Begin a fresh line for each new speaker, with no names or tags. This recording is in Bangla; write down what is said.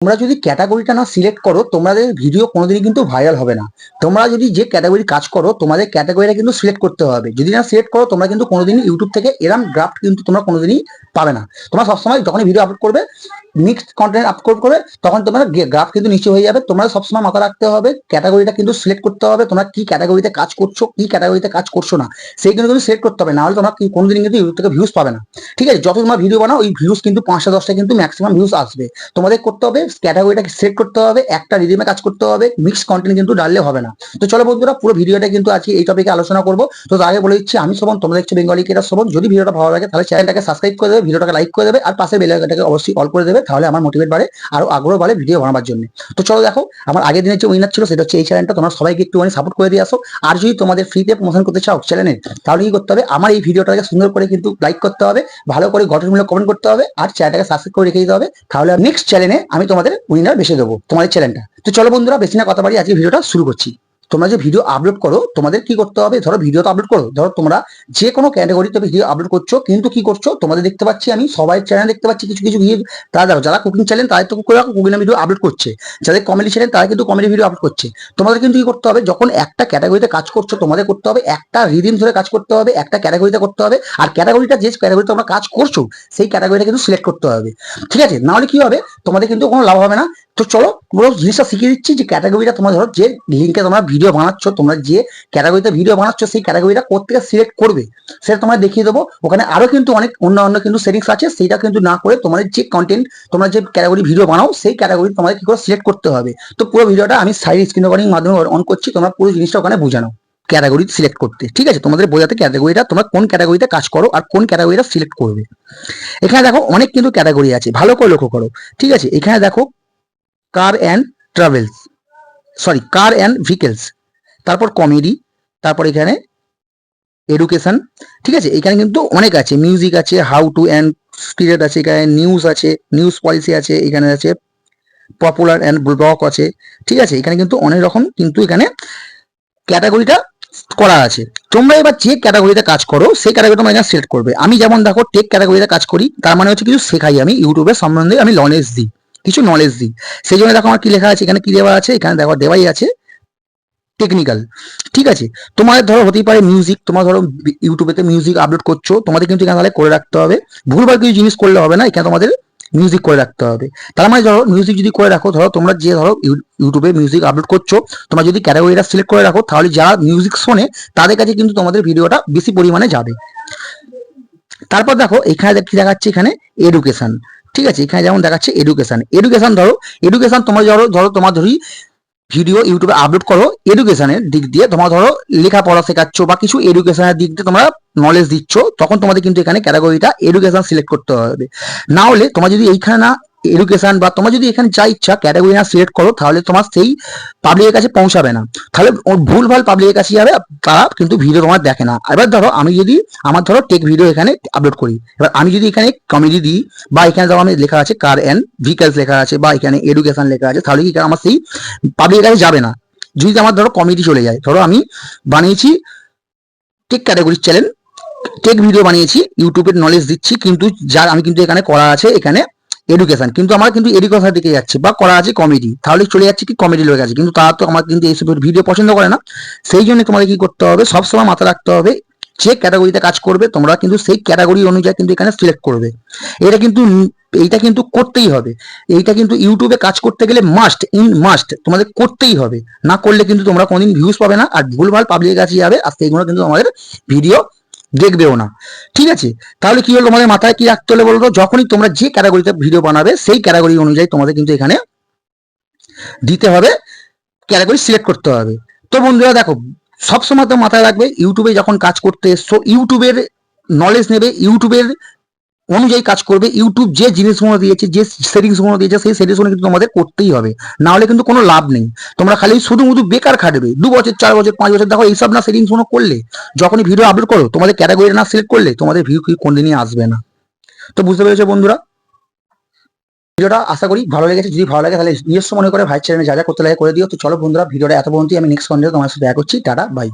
তোমরা যদি ক্যাটাগরিটা না সিলেক্ট করো, তোমাদের ভিডিও কোনোদিনই কিন্তু ভাইরাল হবে না। তোমরা যদি যে ক্যাটাগরি কাজ করো, তোমাদের ক্যাটাগরিটা কিন্তু সিলেক্ট করতে হবে। যদি না সিলেক্ট করো, তোমরা কিন্তু কোনোদিনই ইউটিউব থেকে এরম গ্রাফট কিন্তু তোমরা কোনোদিনই পাবে না। তোমরা সবসময় যখনই ভিডিও আপলোড করবে মিক্সড কন্টেন্ট আপলোড করবে, তখন তোমার গ্রাফ কিন্তু নিচে হয়ে যাবে। তোমরা সবসময় মাথা রাখতে হবে ক্যাটাগরিটা কিন্তু সিলেক্ট করতে হবে। তোমরা কি ক্যাটাগরিতে কাজ করছ, কি ক্যাটাগরিতে কাজ করছ না, সেই কিন্তু সিলেক্ট করতে হবে। না হলে তোমরা কোনোদিন কিন্তু ইউটিউব থেকে ভিউজ পাবে না। ঠিক আছে, যত তোমরা ভিডিও বানাও ওই ভিউজ কিন্তু পাঁচটা দশটা কিন্তু ম্যাক্সিমাম ভিউজ আসবে। তোমাদের করতে হবে ক্যাটাগরিটাকে সেট করতে হবে, একটা রিদিমে কাজ করতে হবে মিক্স কন্টেন্ট কিন্তু ডাললে হবে না। তো চলো বন্ধুরা, পুরো ভিডিওটা কিন্তু আজকে এই টপিকে আলোচনা করব। তো আগে বলে দিচ্ছি, আমি শোভন, তোমরা দেখছ বেঙ্গলি কেটার শোভন। যদি ভিডিওটা ভালো লাগে, তাহলে চ্যানেলটাকে সাবস্ক্রাইব করে দেবে ভিডিওটাকে লাইক করে দেবে আর পাশে বেল আইকনটাকে অবশ্যই অল করে দেবে, তাহলে আমার মোটিভেট বাড়ে আরও আগ্রহ বাড়ে ভিডিও বানাবার জন্য। তো চলো দেখো, আমার আগের দিনের যে উইনার ছিল, সেটা হচ্ছে এই চ্যানেলটা তোমরা সবাইকে একটুখানি সাপোর্ট করে দিয়ে আসো। আর যদি তোমাদের ফ্রিতে প্রমোশন করতে চাও চ্যানেলে তাহলে কি করতে হবে? আমার এই ভিডিওটাকে সুন্দর করে কিন্তু লাইক করতে হবে, ভালো করে গঠনমূলক কমেন্ট করতে হবে, আর চ্যানেলটাকে সাবস্ক্রাইব করে রেখে দিতে হবে। তাহলে নেক্সট চ্যানেলে আমি তোমাদের উইনার বেছে দেবো, তোমাদের চ্যানেলটা তো চলো বন্ধুরা, বেশি না কথা বাড়ি আজকে ভিডিওটা শুরু করছি। তোমরা যে ভিডিও আপলোড করো, তোমাদের কি করতে হবে? ধরো ভিডিও তো আপলোড করো। ধরো তোমরা যে কোনো ক্যাটাগরিতে ভিডিও আপলোড করছ, কিন্তু কি করছ? তোমাদের দেখতে পাচ্ছি আমি, সবাই চ্যানেল দেখতে পাচ্ছি, কিছু কিছু ভিডিও তারা দেখো যারা কুকিং চ্যানেল তাদের তো কুকিং ভিডিও আপলোড করছে। যাদের কমেডি চ্যানেল তারা কিন্তু কমেডি ভিডিও আপলোড করছে। তোমাদের কিন্তু কি করতে হবে? যখন একটা ক্যাটাগরিতে কাজ করছ, তোমাদের করতে হবে একটা রিদিম ধরে কাজ করতে হবে, একটা ক্যাটাগরিতে করতে হবে, আর ক্যাটাগরিটা যে ক্যাটাগরিতে তোমরা কাজ করছ, সেই ক্যাটাগরিটা কিন্তু সিলেক্ট করতে হবে। ঠিক আছে? নাহলে কি হবে? তোমাদের কিন্তু কোনো লাভ হবে না। তো চলো পুরো জিনিসটা শিখিয়ে দিচ্ছি যে ক্যাটাগরিটা তোমার ধরো, যে লিঙ্কে তোমরা ভিডিও বানাচ্ছ, তোমরা যে ক্যাটাগরিতে ভিডিও বানাচ্ছ, সেই ক্যাটাগরিটা কোথেকে সিলেক্ট করবে, সেটা তোমরা দেখিয়ে দেবো। ওখানে আরও কিন্তু অনেক অন্য অন্য কিন্তু সেটিংস আছে, সেইটা কিন্তু না করে তোমাদের যে কন্টেন্ট তোমরা যে ক্যাটাগরি ভিডিও বানাও, সেই ক্যাটাগরি তোমাদের কি করে সিলেক্ট করতে হবে। তো পুরো ভিডিওটা আমি সাইড স্ক্রিন রেকর্ডিং মাধ্যমে অন করছি, তোমরা পুরো জিনিসটা ওখানে বোঝানো ক্যাটাগরি সিলেক্ট করতে। ঠিক আছে? তোমাদের বোঝাতে ক্যাটাগরিটা তোমরা কোন ক্যাটাগরিতে কাজ করো আর কোন ক্যাটাগরিটা সিলেক্ট করবে। এখানে দেখো অনেক কিন্তু ক্যাটাগরি আছে, ভালো করে লক্ষ্য করো। ঠিক আছে? এখানে দেখো car and travels sorry car and vehicles তারপর কমেডি তারপর এখানে এডুকেশন ঠিক আছে? এখানে কিন্তু অনেক আছে। মিউজিক আছে হাউ টু অ্যান্ড স্পিরিট আছে এখানে নিউজ আছে নিউজ পলিসি আছে, এখানে আছে পপুলার অ্যান্ড ব্লগ আছে, ঠিক আছে? এখানে কিন্তু অনেক রকম কিন্তু এখানে ক্যাটাগরিটা করা আছে। তোমরা এবার যে ক্যাটাগরিতে কাজ করো, সেই ক্যাটাগরি তোমরা এখানে সিলেক্ট করবে। আমি যেমন দেখো টেক ক্যাটাগরিতে কাজ করি, তার মানে হচ্ছে কিছু শেখাই আমি ইউটিউবের সম্বন্ধে আমি নলেজ দিই। কিছু নলেজ দিই। সেই জন্য দেখো আমার কি লেখা আছে, এখানে কি দেওয়া আছে, এখানে দেখো দেওয়াই আছে টেকনিক্যাল ঠিক আছে? তোমাদের ধরো হতেই পারে মিউজিক তোমার ধরো ইউটিউবেতে মিউজিক আপলোড করছ, তোমাদের কিন্তু এখানে তাহলে করে রাখতে হবে। ভুলভাল কিছু জিনিস করলে হবে না, এখানে তোমাদের মিউজিক করে রাখতে হবে। তার মানে ধরো মিউজিক যদি করে রাখো, ধরো তোমরা যে ধরো ইউ- ইউটিউবে মিউজিক আপলোড করছ, তোমরা যদি ক্যাটাগরিটা সিলেক্ট করে রাখো, তাহলে যারা মিউজিক শোনে, তাদের কাছে কিন্তু তোমাদের ভিডিওটা বেশি পরিমাণে যাবে। তারপর দেখো, এখানে দেখ- কি দেখাচ্ছে এখানে? এডুকেশন ঠিক আছে? এখানে যেমন দেখাচ্ছে এডুকেশন এডুকেশন ধরো এডুকেশন তোমার ধরো ধরো তোমার ধরি ভিডিও ইউটিউবে আপলোড করো এডুকেশনের দিক দিয়ে তোমার ধরো লেখাপড়া শেখাচ্ছ বা কিছু এডুকেশনের দিক দিয়ে তোমরা নলেজ দিচ্ছ, তখন তোমাদের কিন্তু এখানে ক্যাটাগরিটা এডুকেশন সিলেক্ট করতে হবে। না হলে তোমার যদি এইখানে না এডুকেশন বা তোমার যদি এখানে যা ইচ্ছা ক্যাটাগরি না সিলেক্ট করো, তাহলে তোমার সেই পাবলিকের কাছে পৌঁছাবে না। তাহলে ওর ভুলভাল পাবলিকের কাছে যাবে, তারা কিন্তু ভিডিও তোমার দেখে না। এবার ধরো, আমি যদি আমার ধরো টেক ভিডিও এখানে আপলোড করি, এবার আমি যদি এখানে কমেডি দিই, বা এখানে ধরো আমি লেখা আছে কার অ্যান্ড ভিকেলস লেখা আছে, বা এখানে এডুকেশন লেখা আছে, তাহলে কি আমার সেই পাবলিকের কাছে যাবে না। যদি আমার ধরো কমেডি চলে যায়, ধরো আমি বানিয়েছি টেক ক্যাটাগরির চ্যানেল টেক ভিডিও বানিয়েছি ইউটিউবের নলেজ দিচ্ছি, কিন্তু যার, আমি কিন্তু এখানে করা আছে, এখানে এডুকেশন কিন্তু আমার কিন্তু এডুকেশন দিকে যাচ্ছে বা করা আছে কমেডি তাহলে চলে যাচ্ছে কি কমেডি লোক আছে কিন্তু তারা তো আমার কিন্তু এইসব ভিডিও পছন্দ করে না। সেই জন্য তোমাদের কি করতে হবে সবসময় মাথায় রাখতে হবে যে ক্যাটাগরিতে কাজ করবে, তোমরা কিন্তু সেই ক্যাটাগরি অনুযায়ী কিন্তু এখানে সিলেক্ট করবে। এটা কিন্তু এইটা কিন্তু করতেই হবে। এইটা কিন্তু ইউটিউবে কাজ করতে গেলে মাস্ট ইন মাস্ট তোমাদের করতেই হবে। না করলে কিন্তু তোমরা কোনোদিন ভিউজ পাবে না, আর ভুলভাল পাবলিকের কাছে যাবে, আর সেইগুলো কিন্তু আমাদের ভিডিও দেখবেও না। ঠিক আছে? তাহলে কি হলো? তোমাদের মাথায় কি রাখতে হলে বলতো? যখনই তোমরা যে ক্যাটাগরিতে ভিডিও বানাবে, সেই ক্যাটাগরি অনুযায়ী তোমাদের কিন্তু এখানে দিতে হবে ক্যাটাগরি সিলেক্ট করতে হবে। তো বন্ধুরা দেখো, সবসময় তো মাথায় রাখবে, ইউটিউবে যখন কাজ করতে এসছো, ইউটিউবের নলেজ নেবে, ইউটিউবের অনুযায়ী কাজ করবে। ইউটিউব যে জিনিসগুলো দিয়েছে, যে সেটিংসগুলো দিয়েছে, সেই সেটিংসগুলো কিন্তু তোমাদের করতেই হবে। না হলে কিন্তু কোনো লাভ নেই। তোমরা খালি শুধু শুধু বেকার খাটবে। দু বছর, চার বছর, পাঁচ বছর, দেখো এইসব না সেটিংসগুলো করলে, যখনই ভিডিও আপলোড করো, তোমাদের ক্যাটাগরি না সিলেক্ট করলে, তোমাদের ভিউ কি কোনদিনই আসবে না। তো বুঝতে পেরেছ বন্ধুরা? ভিডিওটা আশা করি ভালো লেগেছে। যদি ভালো লাগে, তাহলে নিজস্ব মনে করে ভাই চ্যানেলে যা যা করতে লাগে করে দিও। তো চলো বন্ধুরা, ভিডিওটা এত পর্যন্তই আমি নেক্সট কন্টেন্ট তোমার সাথে দেখা করছি। Tata bye